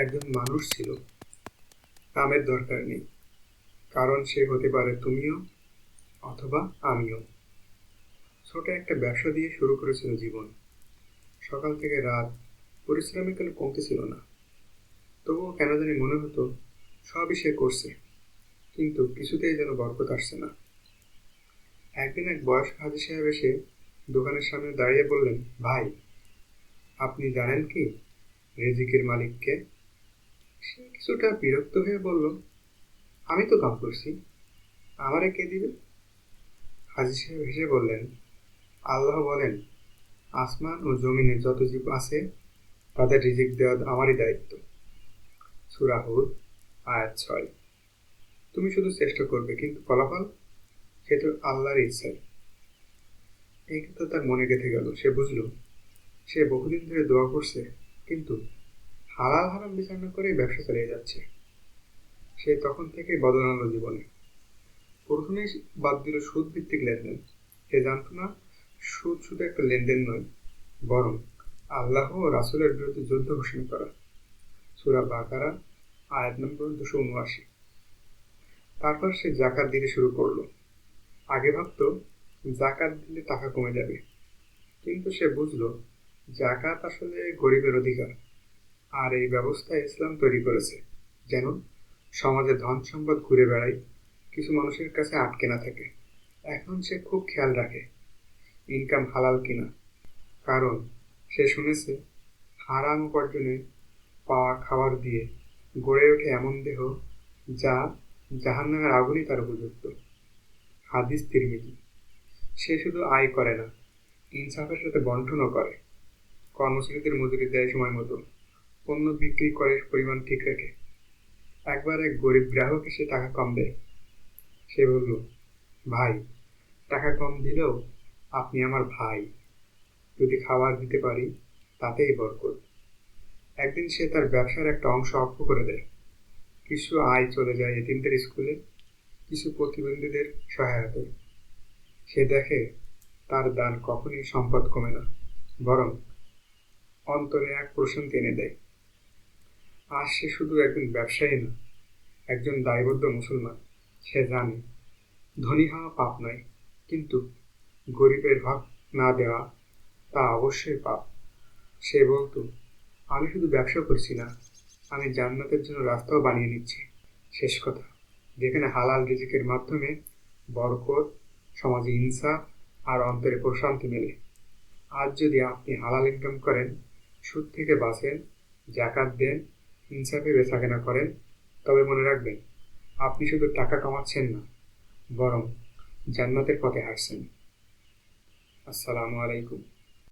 একজন মানুষ ছিল। নামের দরকার নেই, কারণ সে হতে পারে তুমিও অথবা আমিও। ছোট একটা ব্যবসা দিয়ে শুরু করেছিল জীবন। সকাল থেকে রাত পরিশ্রমের কোনো কমতি ছিল না। তবুও কেন জানি মনে হতো, সবই সে করছে, কিন্তু কিছুতেই যেন বরকত আসছে না। একদিন এক বয়স্ক হাজি সাহেব এসে দোকানের সামনে দাঁড়িয়ে বললেন, ভাই, আপনি জানেন কি? রেজিকের মালিককে সে কিছুটা বিরক্ত হয়ে বলল, আমি তো কাম করছি। আমারে কে দিবে? হাজি সাহেব হেসে বললেন, আল্লাহ বলেন, আসমান ও জমিনে যত জীব আছে, তাদের রিজিক দেওয়া আমারই দায়িত্ব। সুরাহুদ আয়াত ছয়। তুমি শুধু চেষ্টা করবে, কিন্তু ফলাফল? সে তো আল্লাহর ইচ্ছায় এই কথা তার মনে গেঁথে গেল। সে বুঝলো, সে বহুদিন ধরে দোয়া করছে, কিন্তু হালাল হারাম বিচার না করে ব্যবসা চালিয়ে যাচ্ছে। সে তখন থেকে বদল জীবনে। প্রথমে বাদ দিল সুদ ভিত্তিক লেনদেন। সে জানতো না, সুদ শুধু একটা লেনদেন নয়, বরং আল্লাহ ও রাসুলের বিরুদ্ধে যুদ্ধ ঘোষণা করা। সুরা বাকারা, আয়াত নম্বর দুশো উনআশি। তারপর সে জাকাত দিতে শুরু করল। আগে ভাবতো জাকাত দিলে টাকা কমে যাবে। কিন্তু সে বুঝলো জাকাত আসলে গরিবের অধিকার। আর এই ব্যবস্থা ইসলাম তৈরি করেছে। যেন সমাজে ধন সম্পদ ঘুরে বেড়ায়, কিছু মানুষের কাছে আটকে না থাকে। এখন সে খুব খেয়াল রাখে ইনকাম হালাল কিনা। কারণ সে শুনেছে, হারাম উপার্জনে পাওয়া খাবার দিয়ে গড়ে ওঠে এমন দেহ যা জাহান্নামের আগুনই তার উপযুক্ত। হাদিস তিরমিজি। সে শুধু আয় করে না, ইনসাফের সাথে বন্টনও করে। কর্মচারীদের মজুরি দেয় সময় মতো। পণ্য বিক্রি করে পরিমাণ ঠিক রাখে। একবার এক গরিব গ্রাহক এসে টাকা কম দেয়। সে বলল, ভাই, টাকা কম দিলেও আপনি আমার ভাই। যদি খাবার দিতে পারি, তাতেই বরকত। একদিন সে তার ব্যবসার একটা অংশ অক্ষ করে দেয়। কিছু আয় চলে যায় এতিমদের স্কুলে, কিছু প্রতিবন্ধীদের সহায়তায়। সে দেখে তার দান কখনই সম্পদ কমে না, বরং অন্তরে এক প্রশান্তি এনে দেয়। আর সে শুধু একজন ব্যবসায়ী না, একজন দায়বদ্ধ মুসলমান, সে জানে, ধনী হওয়া পাপ নয়, কিন্তু গরিবের হক না দেওয়া তা অবশ্যই পাপ। সে বলতো, আমি শুধু ব্যবসা করছি না, আমি জান্নাতের জন্য রাস্তাও বানিয়ে নিচ্ছি। শেষ কথা, যেখানে হালাল রিজিকের মাধ্যমে বরকত, সমাজে ইনসাফ আর অন্তরে প্রশান্তি মেলে। আজ যদি আপনি হালাল ইনকাম করেন, সুদ থেকে বাঁচেন, জাকাত দেন ইনসাফে বেচাকেনা করেন, তবে মনে রাখবেন, আপনি শুধু টাকা কামাচ্ছেন না, বরং জান্নাতের পথে হাঁটছেন। আসসালামু আলাইকুম।